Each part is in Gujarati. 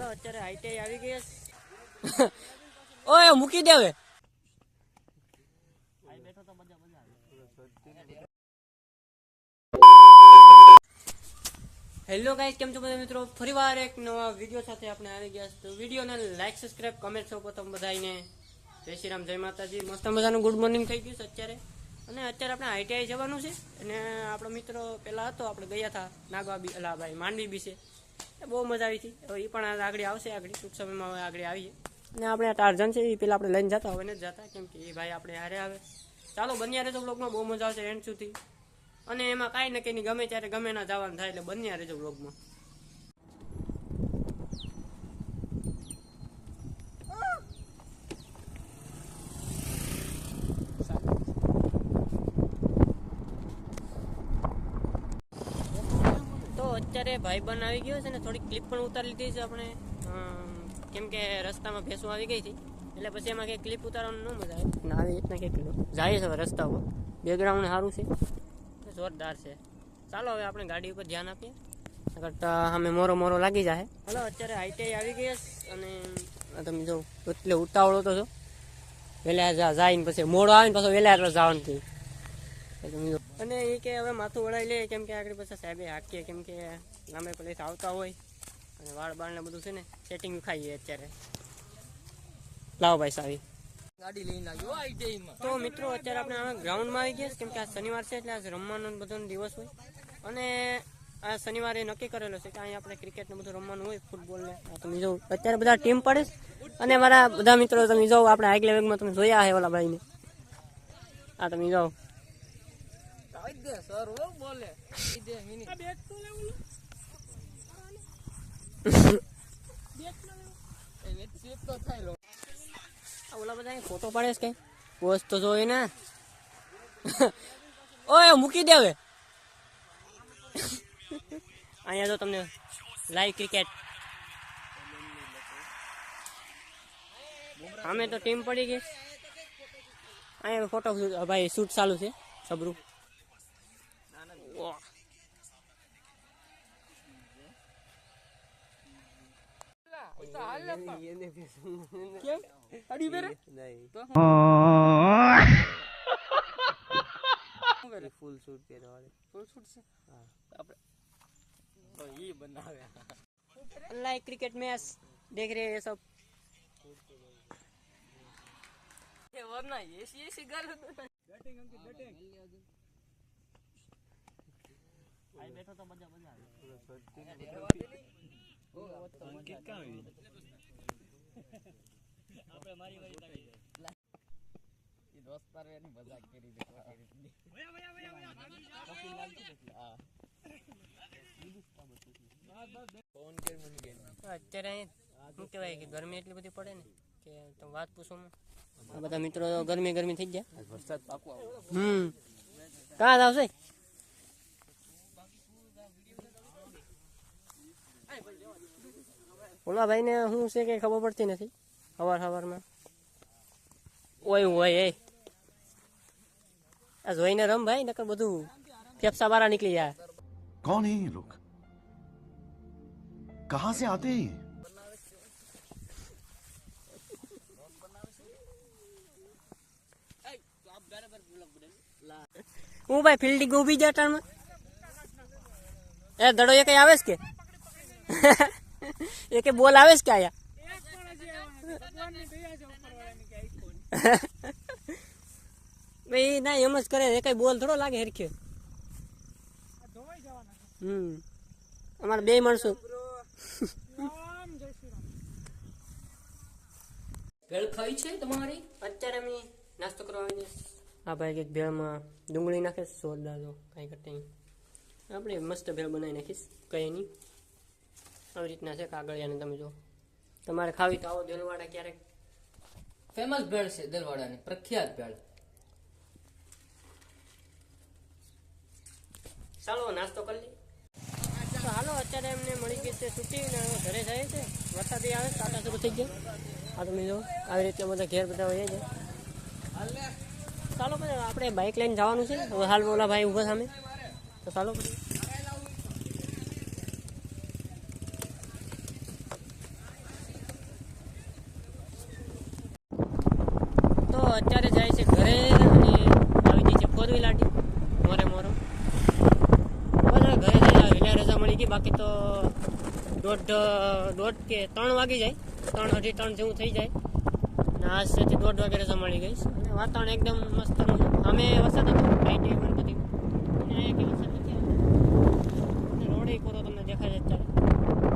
હલો અત્યારે આઈટીઆઈ આવી ગઈ ઓય મૂકી દેવે હેલો ગાઈસ કેમ છો બધા મિત્રો? ફરીવાર એક નવા વીડિયો સાથે આપણે આવી ગયા તો વિડીયોને લાઈક સબસ્ક્રાઇબ કમેન્ટ સૌ પ્રથમ બધાને જય શ્રી રામ જય માતાજી. મસ્ત મજાનું ગુડ મોર્નિંગ થઈ ગયું છે અત્યારે. અને અત્યારે આપણે આઈટીઆઈ જવાનું છે. અને આપણો મિત્રો પહેલાં હતો આપણે ગયા હતા નાગવા બી અલા ભાઈ માંડવી બી છે. બહુ મજા આવી હતી. હવે એ પણ આગળ આવશે, આગળ ટૂંક સમયમાં હવે આગળ આવીએ અને આપણે આ ટાર્જન છે એ પેલા આપણે લઈને જતા, હવે નથી જતા, કેમ કે એ ભાઈ આપણે હારે આવે. ચાલો, બન્યા રહેજો બ્લોગમાં બહુ મજા આવશે એન્ડ સુધી. અને એમાં કાંઈ નક્કી નહીં ગમે ત્યારે ગમે ના જવાનું થાય, એટલે બન્યા રહેજો બ્લોગમાં અત્યારે બન આવી ગયો છે ને થોડી ક્લિપ પણ ઉતારી લીધી છે આપણે. કેમ કે રસ્તામાં ભેંસો આવી ગઈ હતી. એટલે પછી એમાં કંઈ ક્લિપ ઉતારવાનું ન મજા આવે. ના આવી રીતના કંઈક જાય છે હવે રસ્તા ઉપર. બેકગ્રાઉન્ડ સારું છે. જોરદાર છે. ચાલો હવે આપણે ગાડી ઉપર ધ્યાન આપીએ. કરતા અમે મોરો મોરો લાગી જાય હલો અત્યારે આઈટીઆઈ આવી ગઈ છે અને તમે જો એટલે ઉતાવળો તો છો. વહેલા જાય ને પછી મોડો આવે ને પાછો વહેલા એટલે જવાનું થયું તમે. અને એ કે હવે માથું વળાઈ લે કેમ કે આગળ પાછા સાહેબે હાકીએ કેમ કે લાંબે પેલેથી આવતા હોય અને વાળ બાળ ને બધું છે ને સેટિંગ ખાઈએ અત્યારે. લાવો ભાઈ સાવી ગાડી લઈને આવ્યો તો મિત્રો અત્યારે આપણે આ ગ્રાઉન્ડમાં આવી ગયા છે કેમ કે આ શનિવાર છે એટલે આજ રમવાનો બધો દિવસ હોય. અને આ શનિવારે નક્કી કરેલો છે કે અહીં આપણે ક્રિકેટ ને બધું રમવાનું હોય ફૂટબોલ ને. આ તમે જોઉં અત્યારે બધા ટીમ પડે અને મારા બધા મિત્રો તમે જાઓ આપણે આગલા વેગમાં તમે જોયા હે ઓલા ભાઈને. આ તમે જાઓ. સર બોલે. એ તો થાય લો. આ ઓલા બધા ફોટો પાડે છે પોસ્ટ તો જોઈ ને. ઓય મૂકી દે હવે. અહીંયા તો તમને લાઈવ ક્રિકેટ અમે તો ટીમ પડી ગઈ. અહીંયા ફોટો ભાઈ શૂટ ચાલુ છે સબરું. 哇！क्यों अड़ी मेरे फुल सूट के फुल सूट से तो ये बना गया अल्लाह क्रिकेट मैच देख रहे हैं सब वरना ये ये सी गर्ल बैटिंग अंकित बैटिंग એ વરના એસી એસી ગાલ દોસ્તાર એની મજાક કરી દે. ફોન કરી મને કે તો અત્યારે અહીં શું કહેવાય કે ગરમી એટલી બધી પડે ને કે તો વાત પૂછો માં. આ બધા મિત્રો તો ગરમી ગરમી થઈ ગયા. વરસાદ પાકવા હમ. કાં આવશે? ઓલા ભાઈને શું છે કે ખબર પડતી નથી સવાર સવારમાં ઓય હોય એ આ જોઈને રમ ભાઈ નકર બધું ફેફસા બારા નીકળી જાય कौन है ये लोग कहां से आते हैं ये? હું ભાઈ ફિલ્ડિંગ ઊભી જાય ટાણમાં એ દડો એ કઈ આવે છે કે એ કે બોલ આવે છે કે આયા? ભાઈ ના એમ જ કરે એ કઈ બોલ થોડો લાગે હરખે. હમ. અમારે બે માણસો. ભેળ ખાઈ છે તમારી? અત્યારે અમે નાસ્તો કરવા હા ભાઈ કંઈક ભેળમાં ડુંગળી નાખે સોડા જો કાંઈ કરતા આપણે મસ્ત ભેળ બનાવી નાખીશ કંઈ નહીં. આવી રીતના છે કાગળિયાને તમે જો તમારે ખાવી તો આવો દલવાડા ક્યારેક. ફેમસ ભેળ છે દલવાડાની પ્રખ્યાત ભેળ. ચાલો નાસ્તો કરી લઈએ. તો હાલો અત્યારે એમને મળી ગઈ છે છૂટી ને હવે ઘરે જાય છે. વરસાદી આવે કાંટા શરૂ થઈ ગયા. આ તમે જો આવી રીતે બધા ઘેર બધા હોય છે ચાલો પછી આપણે બાઇક લઈને જવાનું છે. હવે હાલ ઓલા ભાઈ ઊભા સામે. તો ચાલો પછી અત્યારે જાય છે ઘરે અને આવી ગઈ છે ફોર વ્હીલ આટી. મોરે મોરો. બસ ઘરે જઈને વહેલા રજા મળી ગઈ, બાકી તો દોઢ દોઢ કે ત્રણ વાગી જાય. ત્રણ, અઢી ત્રણ જેવું થઈ જાય. અને આજ સુધી દોઢ વાગે રજા મળી ગઈ. અને વાતાવરણ એકદમ મસ્ત અમે વરસાદ હતો. આઈટી ગણપતિ અને કે વરસાદ નથી અને રોડે કોરો તમને દેખાય છે અત્યારે.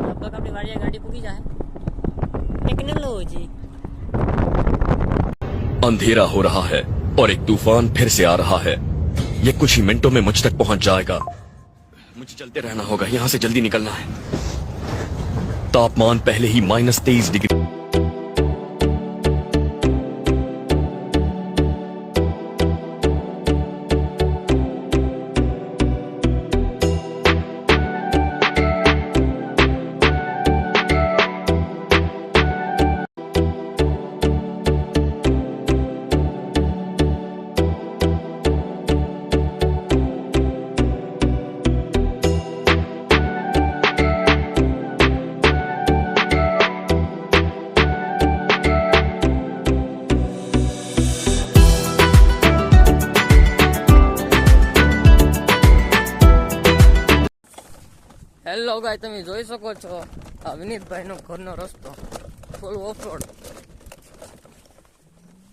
લગભગ આપણી વાડિયા ગાડી પૂકી જાય. ટેકનોલોજી अंधेरा हो रहा है और एक तूफ़ान फिर से आ रहा है। ये कुछ ही मिनटों में मुझ तक पहुँच जाएगा। मुझे चलते रहना होगा। यहाँ से जल्दी निकलना है। तापमान पहले ही माइनस तेईस डिग्री હેલો ગાય તમે જોઈ શકો છો. આ વિનીતભાઈ નો ઘરનો રસ્તો ફૂલ ઓફ રોડ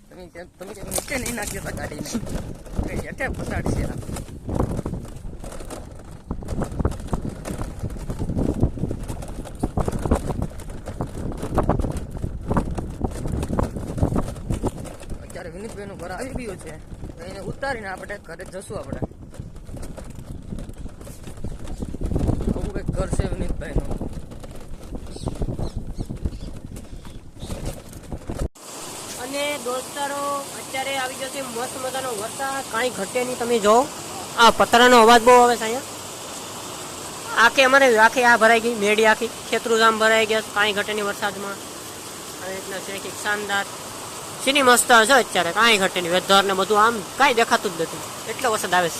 તમે તમે નીચે નહીં નાખ્યો હતા ગાડીને. હેઠે પછાડશે અત્યારે વિનીતભાઈ નું ઘર આવી ગયું છે. એને ઉતારીને આપણે ઘરે જશું આપણે. આવું કંઈક છે વિનીતભાઈ અને દોસ્તારો અત્યારે આવી ગયો છે મસ્ત મજાનો વરસાદ. કાંઈ ઘટે નહીં તમે જો. આ પતરાનો અવાજ બહુ આવે છે અહીંયા. આખી અમારે આખી આ ભરાઈ ગઈ મેડી આખી. ખેતરુધામ ભરાઈ ગયા કાંઈ ઘટે નહીં વરસાદમાં. આવી રીતના છે કે શાનદાર. સીની મસ્ત છે અત્યારે કાંઈ ઘટે નહીં. વેધર ને બધું આમ કાંઈ દેખાતું જ નથી. એટલો વરસાદ આવે છે.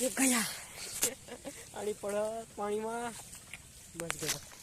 ગયા. અડી પડત પાણીમાં. બસ ગયા.